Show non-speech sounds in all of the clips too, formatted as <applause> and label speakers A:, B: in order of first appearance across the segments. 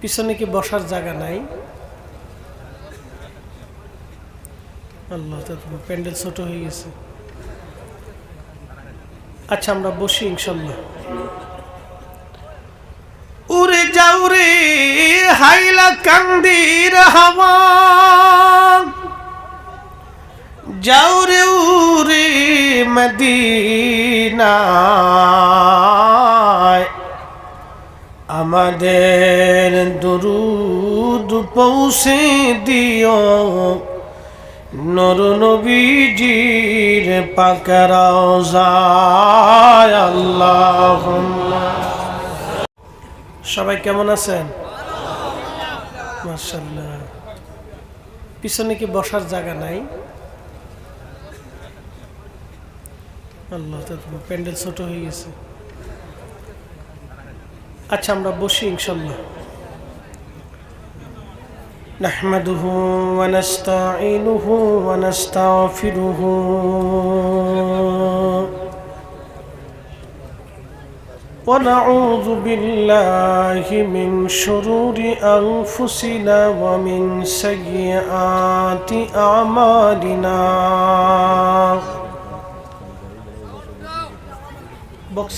A: পিছনে কি বসার জায়গা নাই? আল্লাহ প্যান্ডেল ছোট হয়ে গেছে। আচ্ছা আমরা বসি ইনশাল্লাহ। উড়ে যাও রে, হাইলা কান্দির হাওয়া। যাও উরে মদিনায়। আমাদের দুরুদ পৌঁছে দিও। নর নবীজির পাকরাও যায় আল্লাহ সবাই কেমন আছেন? পিছনে কি বসার জায়গা নাই? আল্লাহ প্যান্ডেল ছোট হয়ে গেছে। আচ্ছা আমরা বসি ইনশাল্লাহ نحمده ونستعينه ونستغفره ونعوذ بالله من شرور أنفسنا ومن سيئات أعمالنا بوكس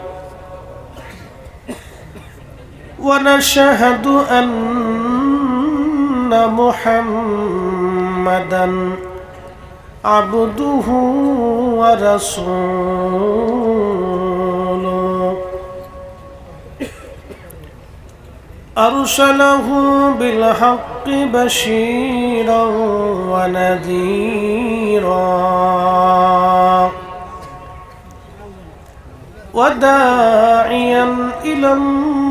A: ونشهد أن محمدا عبده ورسوله. أرسله بالحق بشيرا ونذيرا. وداعيا إلى الله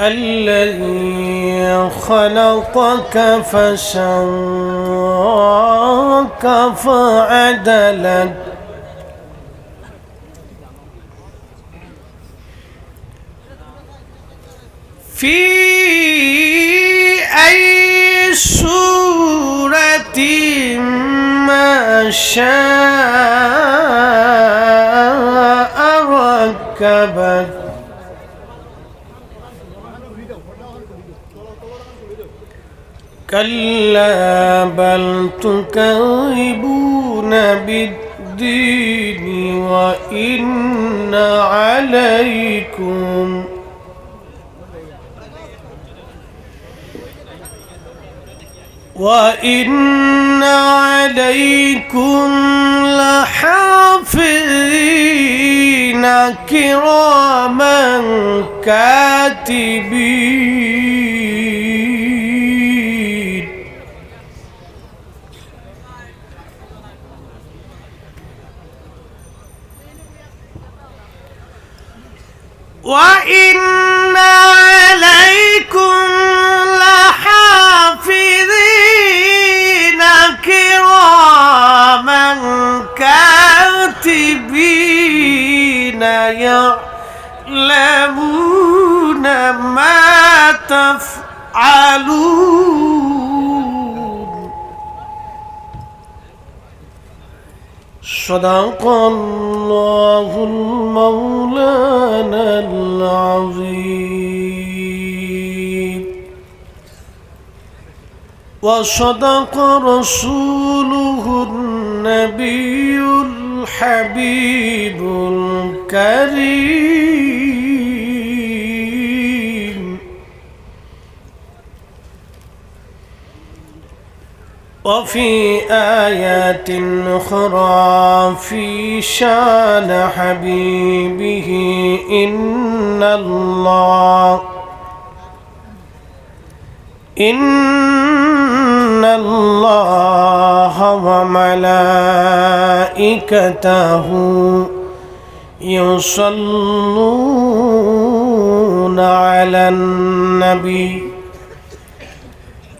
A: الذي خلقك فسواك فعدلك في أي سورة ما شاء ركبك كلا بل تكذبون بالدين وإن عليكم وإن عليكم لحافظين كراما كاتبين. وإن عليكم لحافظين صدق الله المولانا العظيم. وصدق رسوله النبي الحبيب الكريم. وفي آيات أخرى في شان حبيبه إن الله إن الله وملائكته يصلون على النبي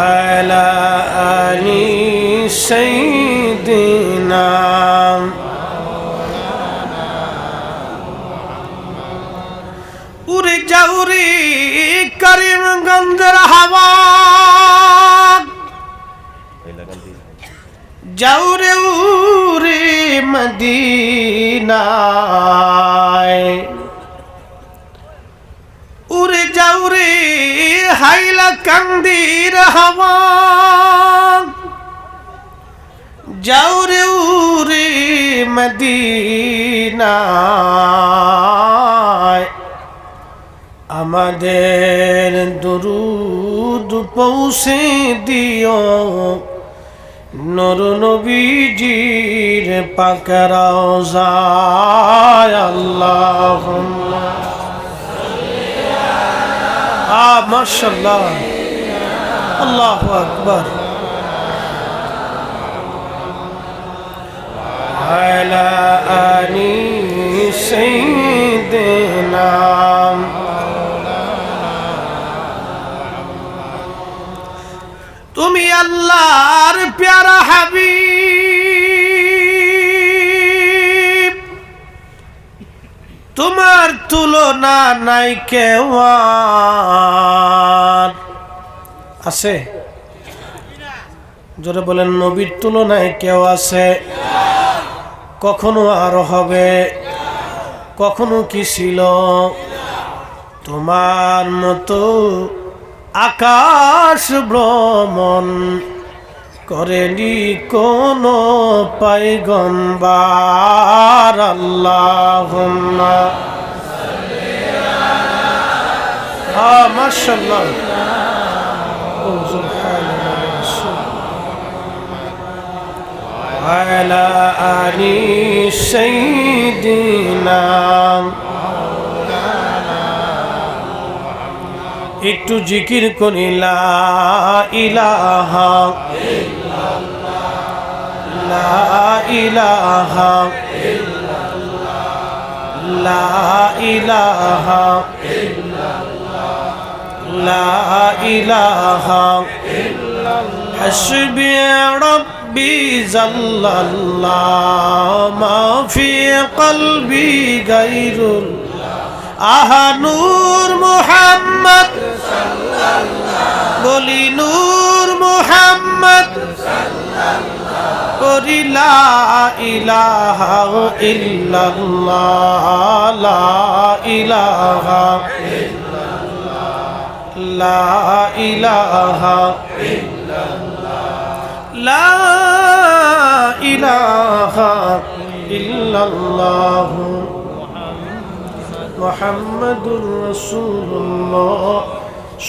A: وعلى آل سيدنا উড়ে যাউরে করিমগঞ্জের হাওয়া যাউরে উরে মদিনায় উড়ে যাউরে হাইলা কান্দির হাওয়া যাউরে উরে মদিনায়। আমাদের দরুদ পৌঁছে দিও। নর নবীজির পাকরাও যায় আল্লাহ মার্শাল্লাহ আল্লাহ আকবর। আনি সৈদিনা তুমি আল্লাহর প্যারা হাবি তোমার তুলনা নাই কেউ আছে? জোরে বলেন, নবীর তুলনায় কেউ আছে? কখনো আর হবে? কখনো কি ছিল? তোমার মতো আকাশ ভ্রমণ করেনি কোন পাইগম্বার আল্লাহ মাসাল্লাহ على آل سيدنا একটু জিকির لا إله إلا الله لا إله إلا الله لا إله إلا الله حسبي ربي زل الله ما في قلبي غير الله আহা নূর মোহাম্মদ বলি নূর মোহাম্মদ করি লা ইলাহা ইল্লাল্লাহ, লা ইলাহা লা ইলাহা লা ইলাহা ইল্লাল্লাহ। মুহাম্মাদুর রাসূলুল্লাহ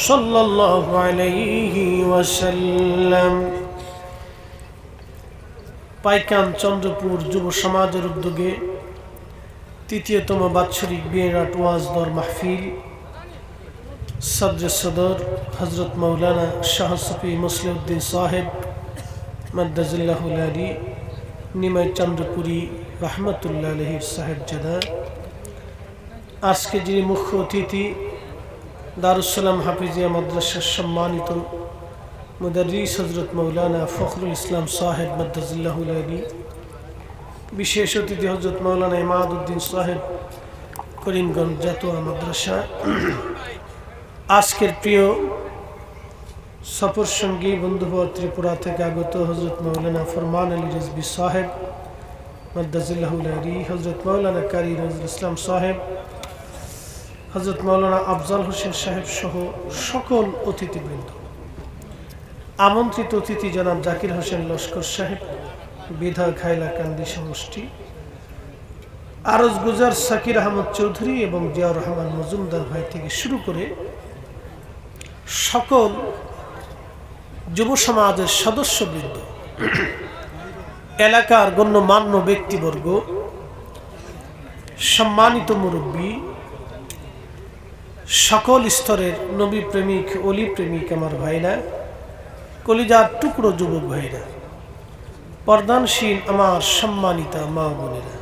A: সাল্লাল্লাহু আলাইহি ওয়াসাল্লাম। পাইকান চন্দ্রপুর যুব সমাজের উদ্যোগে তৃতীয়তম বাৎসরিক বিয়েরাট ওয়াজ দর মাহফিল, সদর সদর হজরত মৌলানা শাহ সফি মুসলিউদ্দিন সাহেব মদ্দাজুল্লাহুল আলী, নিমাই চন্দ্রপুরী, রহমতুল্লাহ আলহির সাহেবজাদা আজকে যিনি মুখ্য অতিথি দারুসালাম হাফিজিয়া মাদ্রাসার সম্মানিত মুদারিস হজরত মৌলানা ফখরুল ইসলাম সাহেব মদ্দাজুল্লাহুল আলী বিশেষ অতিথি হজরত মৌলানা ইমাদুদ্দিন সাহেব করিমগঞ্জ জাতুয়া মাদ্রাসা। আজকের প্রিয় সফর সঙ্গী বন্ধুবর ত্রিপুরা থেকে আগত হজরত মৌলানা ফরমান আলী রেজবি সাহেব মদ্দাজুল্লাহুল আলী হজরত মৌলানা কারি নজরুল ইসলাম সাহেব হজরত মৌলানা আফজাল হোসেন সাহেব সহ সকল অতিথিবৃন্দ। আমন্ত্রিত অতিথি জনাব জাকির হোসেন লস্কর সাহেব, বিধায়ক হাইলাকান্দি সমষ্টি, আরজ গুজার সাকির আহমদ চৌধুরী এবং জিয়াউর রহমান মজুমদার ভাই থেকে শুরু করে সকল যুব সমাজের সদস্যবৃন্দ, এলাকার গণ্যমান্য ব্যক্তিবর্গ, সম্মানিত মুরব্বী সকল স্তরের নবী প্রেমিক অলি প্রেমিক আমার ভাইরা, কলিজার টুকরো যুবক ভাইরা, পর্দানশীল আমার সম্মানিতা মা বোনেরা।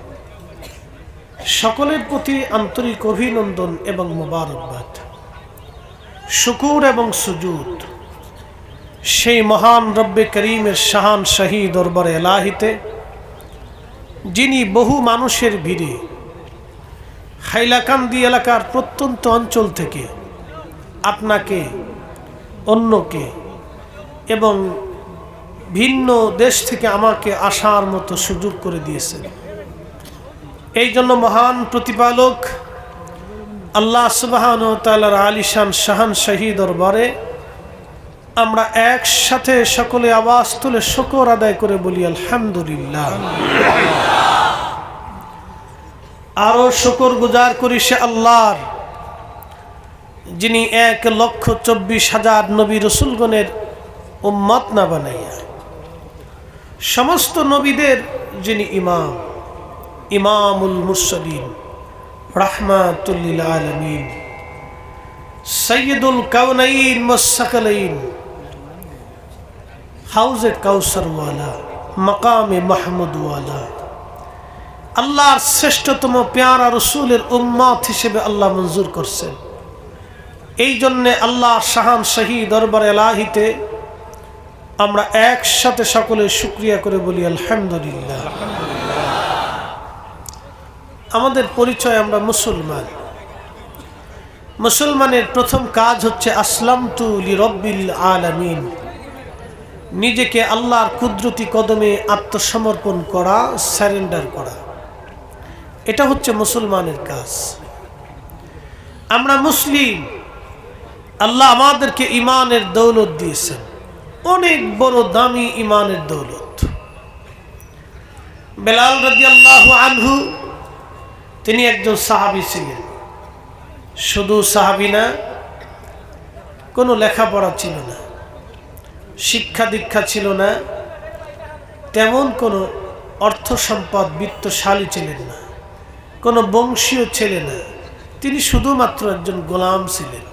A: সকলের প্রতি আন্তরিক অভিনন্দন এবং মোবারকবাদ। শুকুর এবং সুজুদ। সেই মহান রব্বে করিমের শাহান শাহী দরবার এলাহিতে, যিনি বহু মানুষের ভিড়ে হাইলাকান্দি এলাকার প্রত্যন্ত অঞ্চল থেকে আপনাকে, অন্যকে এবং ভিন্ন দেশ থেকে আমাকে আসার মতো সুযোগ করে দিয়েছেন। এই জন্য মহান প্রতিপালক আল্লাহ সুবাহন তালার আলিশান শাহান শাহী দরবারে আমরা একসাথে সকলে আওয়াজ তুলে শকর আদায় করে বলি, আলহামদুলিল্লাহ। আরও শকর গুজার করি সে আল্লাহর, যিনি এক লক্ষ চব্বিশ হাজার নবী রসুলগণের উম্মত না বানাইয়া। সমস্ত নবীদের যিনি ইমাম, ইমামুল মুরসলিন, রাহমাতুল্লিল আলমিন সৈয়দুল কাউনাইন মুসাকলাইন হাউজে কাউসারওয়ালা মকামে মাহমুদওয়ালা আল্লাহর শ্রেষ্ঠতম পেয়ারা রসুলের উম্মত হিসেবে আল্লাহ মঞ্জুর করছেন। এই জন্যে আল্লাহ শাহান শাহী দরবার এলাহিতে আমরা একসাথে সকলে শুক্রিয়া করে বলি, আলহামদুলিল্লাহ। আমাদের পরিচয় আমরা মুসলমান। মুসলমানের প্রথম কাজ হচ্ছে আসলাম তু রব্বিল আলামিন। নিজেকে আল্লাহর কুদরতি কদমে আত্মসমর্পণ করা স্যারেন্ডার করা। এটা হচ্ছে মুসলমানের কাজ। আমরা মুসলিম, আল্লাহ আমাদেরকে ইমানের দৌলত দিয়েছেন। অনেক বড় দামি ইমানের দৌলত। বেলাল রাজি আল্লাহ আনহু, তিনি একজন সাহাবি ছিলেন। শুধু সাহাবি না, কোনো লেখাপড়া ছিল না, শিক্ষা দীক্ষা ছিল না, তেমন কোনো অর্থ সম্পদ বিত্তশালী ছিলেন না। কোনো বংশীয় ছেলে না। তিনি শুধুমাত্র একজন গোলাম ছিলেন।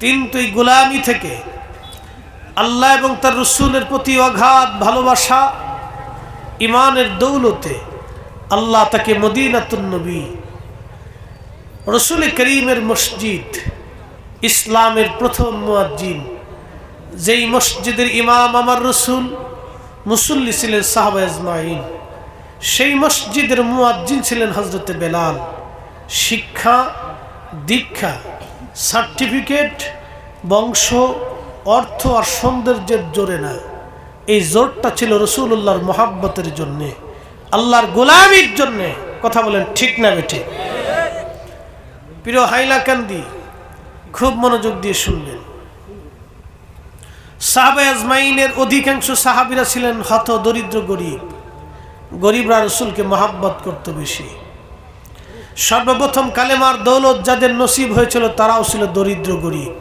A: কিন্তু এই গোলামি থেকে আল্লাহ এবং তার রসুলের প্রতি অগাধ ভালোবাসা ইমানের দৌলতে আল্লাহ তাকে মদিনাতুন্নবী রসুল করিমের মসজিদ, ইসলামের প্রথম মুয়াজ্জিন, যেই মসজিদের ইমাম আমার রসুল মুসল্লি ছিলেন সাহাবা আজমাইন সেই মসজিদের মুয়াজ্জিন ছিলেন হজরতে বেলাল। শিক্ষা, দীক্ষা, সার্টিফিকেট, বংশ, অর্থ আর সৌন্দর্যের জোরে না। এই জোরটা ছিল রসুল্লাহর মোহাব্বতের জন্যে, আল্লাহর গোলামির জন্যে। কথা বলেন ঠিক না বেঠে। প্রিয় হাইলাকান্দি, খুব মনোযোগ দিয়ে শুনলেন সাহাবা আজমাইনের অধিকাংশ সাহাবিরা ছিলেন হত দরিদ্র গরিব। গরিবরা রসুলকে মহাব্বত করত বেশি। সর্বপ্রথম কালেমার দৌলত যাদের নসিব হয়েছিল তারাও ছিল দরিদ্র গরিব।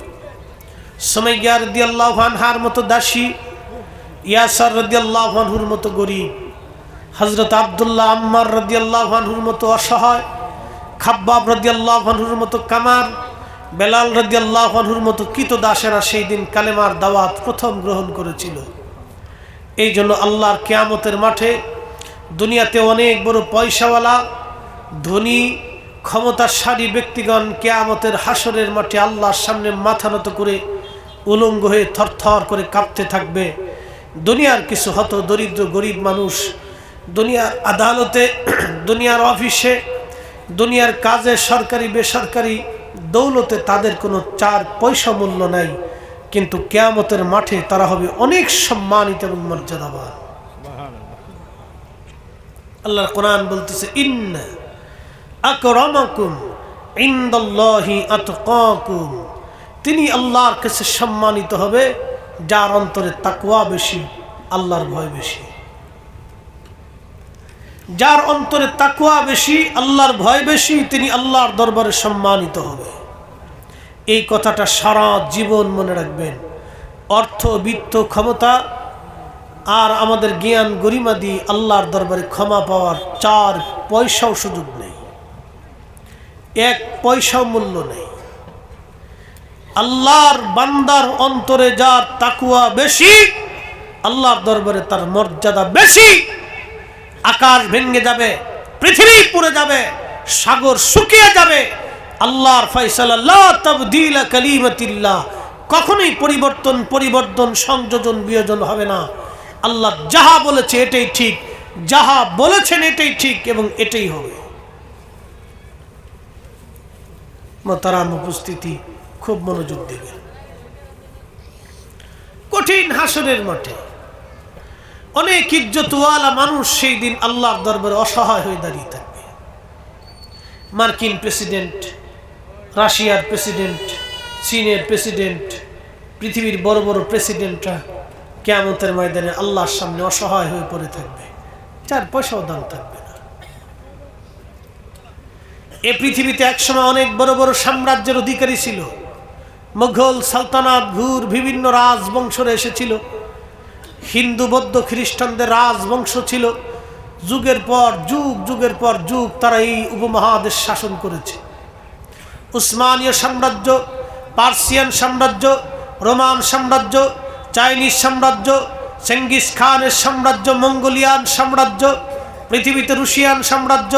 A: সময় রদি আল্লাহানহার মতো দাসী, ইয়াসার রদি আল্লাহানহুর মতো গরিব হজরত আবদুল্লাহ আম্মার রদি আল্লাহানহুর মতো অসহায়, খাব্বাব রদি আল্লাহানহুর মতো কামার, বেলাল রদি আল্লাহানহুর মতো কিত দাসেরা সেই দিন কালেমার দাওয়াত প্রথম গ্রহণ করেছিল। এই জন্য আল্লাহর কেয়ামতের মাঠে দুনিয়াতে অনেক বড় পয়সাওয়ালা, ধনী, ক্ষমতাশালী ব্যক্তিগণ কেয়ামতের হাসরের মাঠে আল্লাহর সামনে মাথা নত করে উলঙ্গ হয়ে থরথর করে কাঁপতে থাকবে। দুনিয়ার কিছু হত দরিদ্র গরিব মানুষ। দুনিয়ার আদালতে, <clears throat> দুনিয়ার অফিসে, দুনিয়ার কাজে সরকারি, বেসরকারি দৌলতে তাদের কোনো চার পয়সা মূল্য নাই। কিন্তু কেয়ামতের মাঠে তারা হবে অনেক সম্মানিত এবং মর্যাদাবান। আল্লাহর কোরআন বলতেছে, ইন্না আকরামাকুম ইনদাল্লাহি আতকাকুম। তিনি আল্লাহর কাছে সম্মানিত হবে, যার অন্তরে তাকওয়া বেশি, আল্লাহর ভয় বেশি। যার অন্তরে তাকুয়া বেশি, আল্লাহর ভয় বেশি, তিনি আল্লাহর দরবারে সম্মানিত হবে। এই কথাটা সারা জীবন মনে রাখবেন। অর্থ, বিত্ত, ক্ষমতা আর আমাদের জ্ঞান গরিমা দিয়ে আল্লাহর দরবারে ক্ষমা পাওয়ার চার পয়সাও সুযোগ নেই। এক পয়সাও মূল্য নেই। আল্লাহর বান্দার অন্তরে যার তাকুয়া বেশি, আল্লাহর দরবারে তার মর্যাদা বেশি, আকাশ ভেঙে যাবে, পৃথিবী পুড়ে যাবে, সাগর শুকিয়ে যাবে, আল্লাহর ফয়সাল্লাহ তবদিল কখনোই পরিবর্তন পরিবর্তন, সংযোজন, বিয়োজন হবে না। আল্লাহ যাহা বলেছে এটাই ঠিক, যাহা বলেছেন এটাই ঠিক এবং এটাই হবে। মতারাম উপস্থিতি খুব মনোযোগ দেবেন। কঠিন হাসনের মাঠে অনেক ইজ্জতওয়ালা মানুষ সেই দিন আল্লাহর দরবারে অসহায় হয়ে দাঁড়িয়ে থাকবে। মার্কিন প্রেসিডেন্ট, রাশিয়ার প্রেসিডেন্ট, চীনের প্রেসিডেন্ট, পৃথিবীর বড় বড় প্রেসিডেন্টরা কেয়ামতের ময়দানে আল্লাহর সামনে অসহায় হয়ে পড়ে থাকবে। চার পয়সাও দাম থাকবে না। এ পৃথিবীতে একসময় অনেক বড় বড় সাম্রাজ্যের অধিকারী ছিল। মুঘল সালতানাত, ঘুর, বিভিন্ন রাজবংশরা এসেছিল। হিন্দু, বৌদ্ধ, খ্রিস্টানদের রাজবংশ ছিল। যুগের পর যুগ, যুগের পর যুগ তারা এই উপমহাদেশ শাসন করেছে। উসমানীয় সাম্রাজ্য, পার্সিয়ান সাম্রাজ্য, রোমান সাম্রাজ্য চাইনিজ সাম্রাজ্য চেঙ্গিস খানের সাম্রাজ্য, মঙ্গোলিয়ান সাম্রাজ্য, পৃথিবীতে রুশিয়ান সাম্রাজ্য,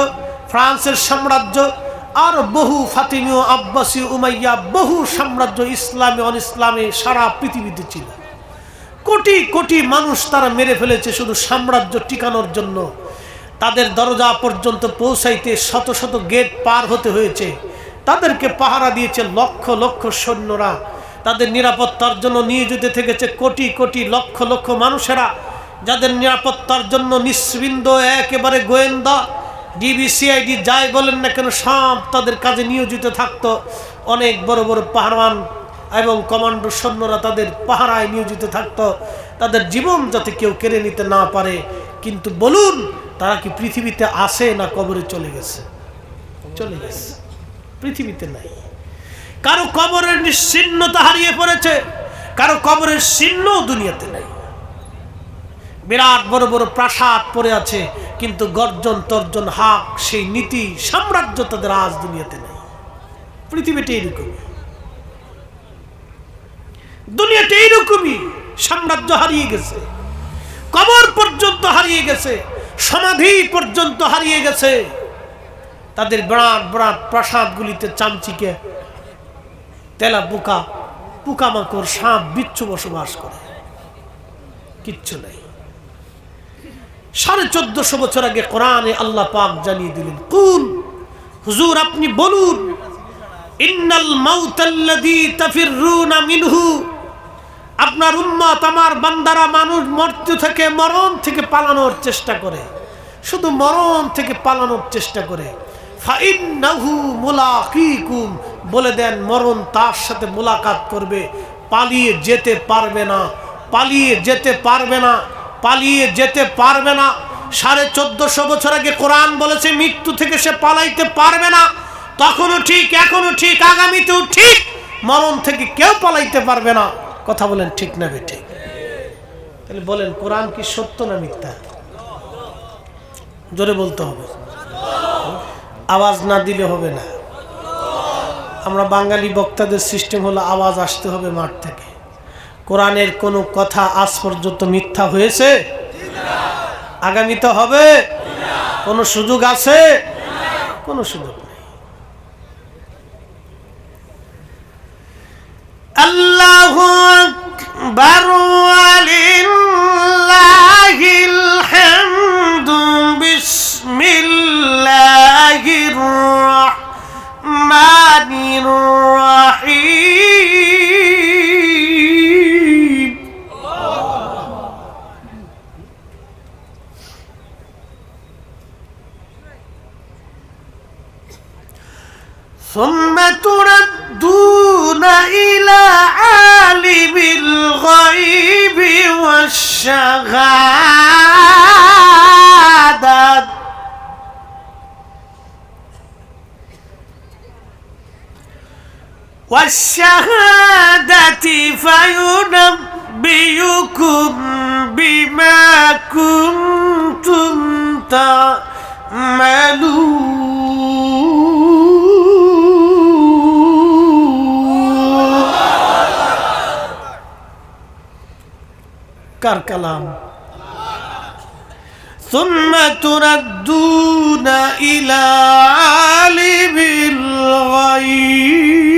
A: ফ্রান্সের সাম্রাজ্য, আর বহু ফাতিমীয় আব্বাসী উমাইয়া, বহু সাম্রাজ্য ইসলামী অন ইসলামে সারা পৃথিবীতে ছিল। কোটি কোটি মানুষ তারা মেরে ফেলেছে শুধু সাম্রাজ্য টিকানোর জন্য। তাদের দরজা পর্যন্ত পৌঁছাইতে শত শত গেট পার হতে হয়েছে। তাদেরকে পাহারা দিয়েছে লক্ষ লক্ষ সৈন্যরা। তাদের নিরাপত্তার জন্য নিয়োজিত থেকেছে কোটি কোটি লক্ষ লক্ষ মানুষেরা। যাদের নিরাপত্তার জন্য নিঃসৃন্দ, একেবারে গোয়েন্দা ডিবিসিআইডি যাই বলেন না কেন, সব তাদের কাজে নিয়োজিত থাকতো। অনেক বড় বড় পাহারান এবং কমান্ডো সৈন্যরা তাদের পাহারায় নিয়োজিত থাকতো। তাদের জীবন যাতে কেউ কেড়ে নিতে না পারে, কিন্তু বলুন, তারা কি পৃথিবীতে আসে না কবরে চলে গেছে? চলে গেছে। পৃথিবীতে নাই। কারও কবরের নিশ্চিহ্নতা হারিয়ে পড়েছে, কারও কবরের চিহ্ন দুনিয়াতে নাই। বিরাট বড় বড় প্রাসাদ পড়ে আছে, কিন্তু গর্জন তর্জন হাক, সেই নীতি, সাম্রাজ্য তাদের আজ দুনিয়াতে নেই। পৃথিবীতে এইরকম দুনিয়াতে এইরকমই, সাম্রাজ্য হারিয়ে গেছে, কবর পর্যন্ত হারিয়ে গেছে, সমাধি পর্যন্ত হারিয়ে গেছে। তাদের বিরাট বিরাট প্রাসাদগুলিতে চামচিকে তেলা পোকা পোকামাকড় সাপ বিচ্ছু বসবাস করে। কিচ্ছু নাই। সাড়ে চোদ্দশো বছর আগে কোরআনে আল্লাহ পাক জানিয়ে দিলেন, কুল, হুজুর আপনি বলুন, ইন্নাল মাউতাল্লাযী তাফিররুনা মিনহু, আপনার উম্মত আমার বান্দারা মানুষ মৃত্যু থেকে মরণ থেকে পালানোর চেষ্টা করে, শুধু মরণ থেকে পালানোর চেষ্টা করে। ফাইন্নাহু মুলাকিকুম বলে দেন, মরণ তার সাথে মোলাকাত করবে। পালিয়ে যেতে পারবে না, পালিয়ে যেতে পারবে না, পালিয়ে যেতে পারবে না। সাড়ে চোদ্দশো বছর আগে কোরআন বলেছে, মৃত্যু থেকে সে পালাইতে পারবে না। তখনও ঠিক এখনও ঠিক, আগামীতেও ঠিক, মরণ থেকে কেউ পালাইতে পারবে না। কথা বলেন ঠিক না বে ঠিক। তাহলে বলেন, কোরআন কি সত্য না মিথ্যা? জোরে বলতে হবে। আওয়াজ না দিলে হবে না। আমরা বাঙালি বক্তাদের সিস্টেম হলো আওয়াজ আসতে হবে মাঠ থেকে। কোরআনের কোনো কথা আজ পর্যন্ত মিথ্যা হয়েছে? আগামীতে হবে। কোনো সুযোগ আছে? কোনো সুযোগ নেই। আল্লাহ আকবার। عالم الغيب والشهادة والشهادة فينبئكم بما كنتم تعملون. কার কালাম ثم تردون إلى عالم الغيب